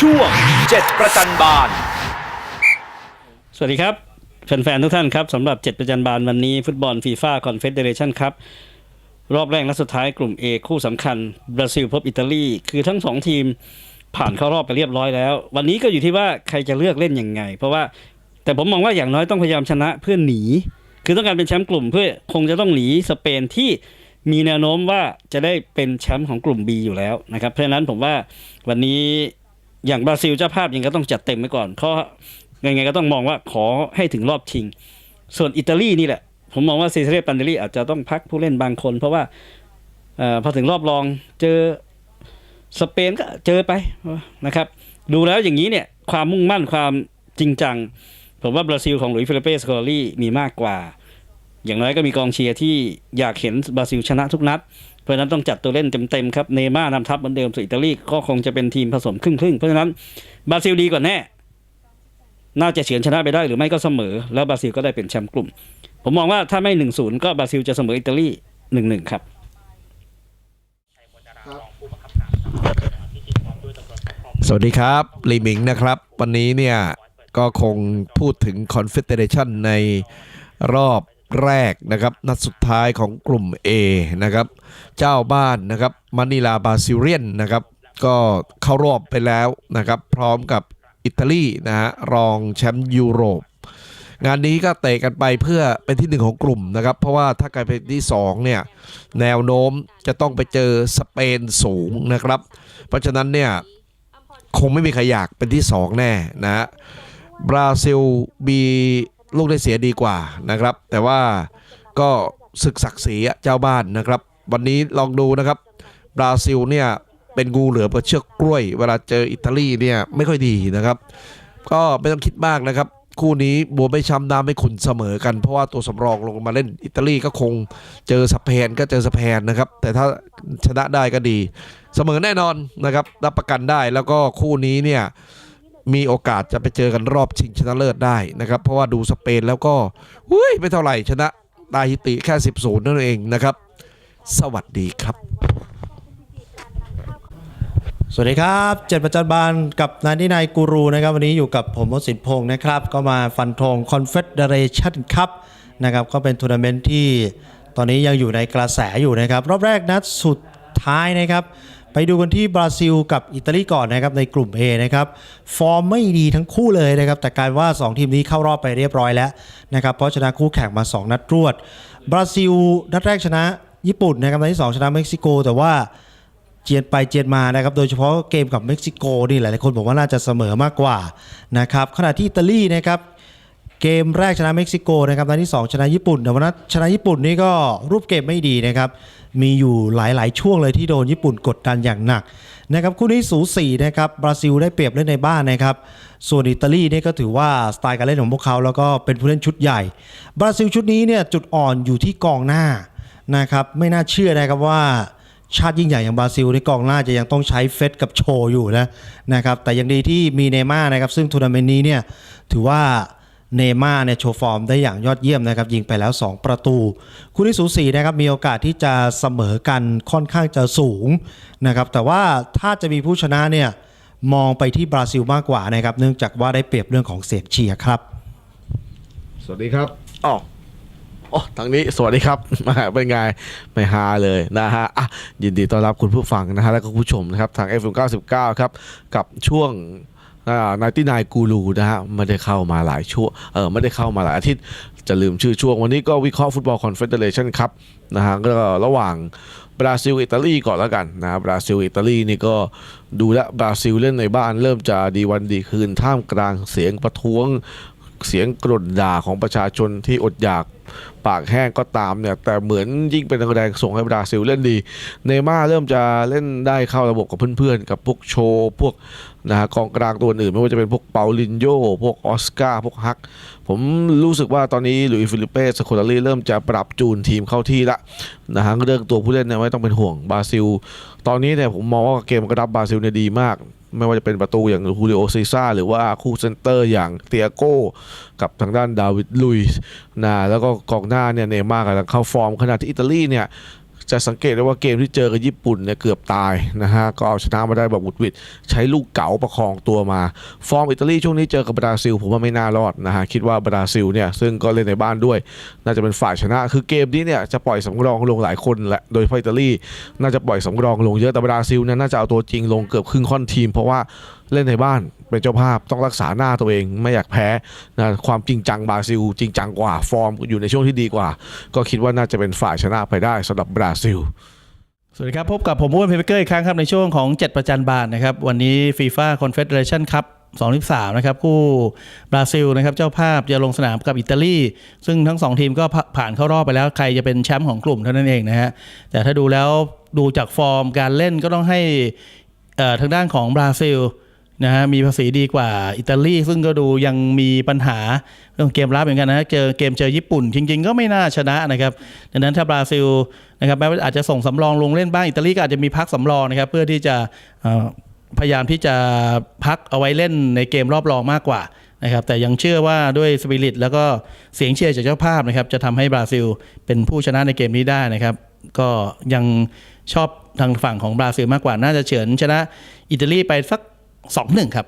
ช่วงเจ็ดประจันบาน สวัสดีครับแฟนๆทุกท่านครับสำหรับ 7 ประจันบานวันนี้ฟุตบอลฟีฟ่าคอนเฟเดเรชันครับรอบแรกและสุดท้ายกลุ่ม A คู่สำคัญบราซิลพบอิตาลีคือทั้งสองทีมผ่านเข้ารอบไปเรียบร้อยแล้ว วันนี้ก็อยู่ที่ว่าใครจะเลือกเล่นยังไง เพราะว่าแต่ผมมองว่าอย่างน้อยต้องพยายามชนะเพื่อหนี คือต้องการเป็นแชมป์กลุ่มเพื่อคงจะต้องหนีสเปนที่มีแนวโน้มว่าจะได้เป็นแชมป์ของกลุ่ม B อยู่แล้วนะครับเพราะฉะนั้นผมว่าวันนี้ อย่างบราซิลเจ้าภาพยังก็ต้องจัดเต็มไว้ก่อนเพราะยังไงก็ต้องมองว่าขอให้ถึงรอบชิง ส่วนอิตาลีนี่แหละ ผมมองว่าเซเซเรปันเดลีอาจจะต้องพักผู้เล่นบางคน เพราะว่าอพอถึงรอบรองเจอสเปนก็เจอไปนะครับ ดูแล้วอย่างนี้เนี่ยความมุ่งมั่นความจริงจัง ผมว่าบราซิลของหลุยส์ฟิลิเป้สกอรี่มีมากกว่า อย่างน้อยก็มีกองเชียร์ที่อยากเห็นบราซิลชนะทุกนัด เพราะนั้นต้องจัดตัวเล่นเต็มๆครับเนม่านำทัพเหมือนเดิมส่วนอิตาลีก็คงจะเป็นทีมผสมครึ่งๆ เพราะฉะนั้นบราซิลดีกว่าแน่ น่าจะเฉือนชนะไปได้หรือไม่ก็เสมอ แล้วบราซิลก็ได้เป็นแชมป์กลุ่ม ผมมองว่าถ้าไม่หนึ่งศูนย์ก็บราซิลจะเสมออิตาลีหนึ่งหนึ่งครับสวัสดีครับลีหมิงนะครับ วันนี้เนี่ยก็คงพูดถึง Confederation ในรอบ แรกนะครับนัดสุดท้ายของกลุ่ม A นะครับเจ้าบ้านนะครับมานิลาบาซิเรียนนะครับก็เข้ารอบไปแล้วนะครับพร้อมกับอิตาลีนะฮะรองแชมป์ยุโรป งานนี้ก็เตะกันไปเพื่อเป็นที่หนึ่งของกลุ่มนะครับเพราะว่าถ้าการเป็นที่สองเนี่ยแนวโน้มจะต้องไปเจอสเปนสูงนะครับ เพราะฉะนั้นเนี่ยคงไม่มีใครอยากเป็นที่ 2 แน่นะฮะบราซิลมี ลูกได้เสียดีกว่านะครับ แต่ว่าก็ศึกศักดิ์ศรีเจ้าบ้านนะครับ วันนี้ลองดูนะครับ บราซิลเนี่ยเป็นงูเหลือมกับเชือกกล้วย เวลาเจออิตาลีเนี่ยไม่ค่อยดีนะครับ ก็ไม่ต้องคิดมากนะครับ คู่นี้บัวไม่ช้ำน้ำไม่ขุนเสมอกันเพราะว่าตัวสำรองลงมาเล่นอิตาลีก็คงเจอสเปนก็เจอสเปนนะครับ แต่ถ้าชนะได้ก็ดี เสมอแน่นอนนะครับรับประกันได้แล้วก็คู่นี้เนี่ย มีโอกาสจะไปเจอกันรอบชิงชนะเลิศได้นะครับ เพราะว่าดูสเปนแล้วก็อุ้ยไม่เท่าไหร่ชนะตาฮิติแค่ 10 0นั่นเองนะครับ สวัสดีครับ สวัสดีครับเจ็ดประจันบานกับนายนินายกูรูนะครับ วันนี้อยู่กับผมมดสินพงศ์นะครับ ก็มาฟันธง Confederation Cup นะครับก็เป็นทัวร์นาเมนต์ที่ตอนนี้ยังอยู่ในกระแสอยู่นะครับ รอบแรกนัดสุดท้ายนะครับ ไปดูกันที่บราซิลกับอิตาลีก่อนนะครับในกลุ่ม A นะครับฟอร์มไม่ดีทั้งคู่เลยนะครับแต่การว่า 2 ทีมนี้เข้ารอบไปเรียบร้อยแล้วนะครับเพราะชนะคู่แข่งมา 2 นัดรวด บราซิลนัดแรกชนะญี่ปุ่นนะครับนัดที่ 2 ชนะเม็กซิโก แต่ว่าเจียนไปเจียนมานะครับโดยเฉพาะเกมกับเม็กซิโกนี่หลายๆคนบอกว่าน่าจะเสมอมากกว่านะครับขณะที่อิตาลีนะครับ เกมแรกชนะเม็กซิโกนะครับนัดที่ 2 ชนะญี่ปุ่นแต่ว่านัดชนะญี่ปุ่นนี่ก็รูปเกมไม่ดีนะครับ มีอยู่หลาย ๆ ช่วงเลยที่โดนญี่ปุ่นกดดันอย่างหนักนะครับคู่นี้สูสีนะครับบราซิลได้เปรียบเล่นในบ้านนะครับส่วนอิตาลีนี่ก็ถือว่าสไตล์การเล่นของพวกเขา แล้วก็เป็นผู้เล่นชุดใหญ่ บราซิลชุดนี้เนี่ยจุดอ่อนอยู่ที่กองหน้านะครับไม่น่าเชื่อนะครับว่าชาติยิ่งใหญ่อย่างบราซิลในกองหน้าจะยังต้องใช้เฟสกับโชว์อยู่นะนะครับแต่ยังดีที่มีเนย์ม่าร์นะครับซึ่งทัวร์นาเมนต์นี้เนี่ยถือว่า เนย์ม่าร์เนี่ยโชว์ฟอร์มได้อย่างยอดเยี่ยมนะครับยิงไปแล้ว 2 ประตู คู่ที่สูสีนะครับมีโอกาสที่จะเสมอกันค่อนข้างจะสูงนะครับแต่ว่าถ้าจะมีผู้ชนะเนี่ยมองไปที่บราซิลมากกว่านะครับเนื่องจากว่าได้เปรียบเรื่องของเสียงเชียร์ครับ สวัสดีครับอ๋ออ๋อทางนี้สวัสดีครับมาเป็นไงไม่ฮาเลยนะฮะอะยินดีต้อนรับคุณผู้ฟังนะฮะแล้วก็คุณผู้ชมนะครับทาง f 1 9 9ครับกับช่วง นายที่นายกูรูนะฮะไม่ได้เข้ามาหลายช่วงเออไม่ได้เข้ามาหลายอาทิตย์จะลืมชื่อช่วง วันนี้ก็วิเคราะห์ฟุตบอลคอนเฟเดเรชันครับนะฮะก็ระหว่างบราซิลอิตาลีก่อนแล้วกันนะบราซิลอิตาลีนี่ก็ดูแลบราซิลเล่นในบ้านเริ่มจะดีวันดีคืนท่ามกลางเสียงประท้วง เสียงกร่นด่าของประชาชนที่อดอยากปากแห้งก็ตามเนี่ยแต่เหมือนยิ่งเป็นแรงส่งให้บราซิลเล่นดี เนย์ม่าร์เริ่มจะเล่นได้เข้าระบบกับเพื่อนๆ กับพวกโชว์พวกนะฮะกองกลางตัวอื่น ไม่ว่าจะเป็นพวกเปาลินโยพวกออสการ์พวกฮัก ผมรู้สึกว่าตอนนี้หลุยส์ฟิลิเป้สโคลารีเริ่มจะปรับจูนทีมเข้าที่ละนะฮะเรื่องตัวผู้เล่นเนี่ยไม่ต้องเป็นห่วงบราซิล ตอนนี้เนี่ยผมมองว่าเกมกระดับบราซิลเนี่ยดีมาก ไม่ว่าจะเป็นประตูอย่างฮูริโอซีซ่าหรือว่าคู่เซนเตอร์อย่างเตียโก้กับทางด้านดาวิดลุยส์นะแล้วก็กองหน้าเนี่ยเนย์ม่าร์กำลังเข้าฟอร์มขณะที่อิตาลีเนี่ย จะสังเกตได้ว่าเกมที่เจอกับญี่ปุ่นเนี่ยเกือบตายนะฮะก็เอาชนะมาได้แบบบุดหวิดใช้ลูกเก๋าประคองตัวมา ฟอร์มอิตาลีช่วงนี้เจอกับบราซิล ผมว่าไม่น่ารอดนะฮะคิดว่าบราซิลเนี่ยซึ่งก็เล่นในบ้านด้วย น่าจะเป็นฝ่ายชนะ คือเกมนี้เนี่ยจะปล่อยสำรองลงหลายคนแหละโดยอิตาลีน่าจะปล่อยสำรองลงเยอะแต่บราซิลเนี่ยน่าจะเอาตัวจริงลงเกือบครึ่งค่อนทีม เพราะว่าเล่นในบ้านเป็นเจ้าภาพต้องรักษาหน้าตัวเองไม่อยากแพ้นะความจริงจังบราซิล จริงจังกว่าฟอร์มอยู่ในช่วงที่ดีกว่า ก็คิดว่าน่าจะเป็นฝ่ายชนะไปได้สำหรับบราซิลสวัสดีครับ พบกับผมอ้วนเพเปเกอร์อีกครั้งครับ ในช่วงของ 7 ประจันบานนะครับ วันนี้ฟีฟ่าคอนเฟเดเรชันคัพ23นะครับคู่บราซิลนะครับเจ้าภาพจะลงสนามกับอิตาลี ซึ่งทั้ง 2 ทีมก็ผ่านเข้ารอบไปแล้วใครจะเป็นแชมป์ของกลุ่มเท่านั้นเองนะฮะแต่ถ้าดูแล้วดูจากฟอร์มการเล่นก็ต้องให้ทางด้านของบราซิล นะฮะมีภาษีดีกว่าอิตาลีซึ่งก็ดูยังมีปัญหาเรื่องเกมรับเหมือนกันนะเจอเกมเจอญี่ปุ่น จริง ๆ ก็ไม่น่าชนะนะครับดังนั้นถ้าบราซิลนะครับแม้ว่าอาจจะส่งสำรองลงเล่นบ้างอิตาลีก็อาจจะมีพักสำรองนะครับเพื่อที่จะพยายามที่จะพักเอาไว้เล่นในเกมรอบรองมากกว่านะครับแต่ยังเชื่อว่าด้วยสปิริตแล้วก็เสียงเชียร์จากเจ้าภาพนะครับจะทำให้บราซิลเป็นผู้ชนะในเกมนี้ได้นะครับ ก็ยังชอบทางฝั่งของบราซิลมากกว่าน่าจะเฉือนชนะอิตาลีไปสัก 2-1ครับ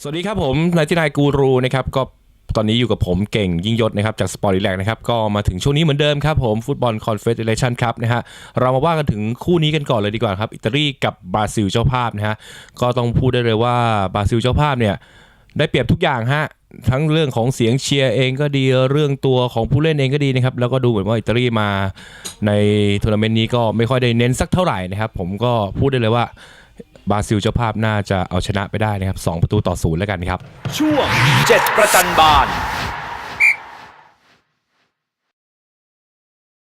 สวัสดีครับผมนายที่นายกูรูนะครับก็ตอนนี้อยู่กับผมเก่งยิ่งยศนะครับจากสปอร์ตอีแลกนะครับก็มาถึงช่วงนี้เหมือนเดิมครับผมฟุตบอลคอนเฟเดเรชันครับนะฮะเรามาว่ากันถึงคู่นี้กันก่อนเลยดีกว่าครับอิตาลีกับบราซิลเจ้าภาพนะฮะก็ต้องพูดได้เลยว่าบราซิลเจ้าภาพเนี่ยได้เปรียบทุกอย่างฮะทั้งเรื่องของเสียงเชียร์เองก็ดีเรื่องตัวของผู้เล่นเองก็ดีนะครับแล้วก็ดูเหมือนว่าอิตาลีมาในทัวร์นาเมนต์นี้ก็ไม่ค่อยได้เน้นสักเท่าไหร่นะครับผมก็พูดได้เลยว่า บราซิลเจ้าภาพน่าจะเอาชนะไปได้นะครับสองประตูต่อศูนย์แล้วกันครับ ช่วงเจ็ดประจันบาน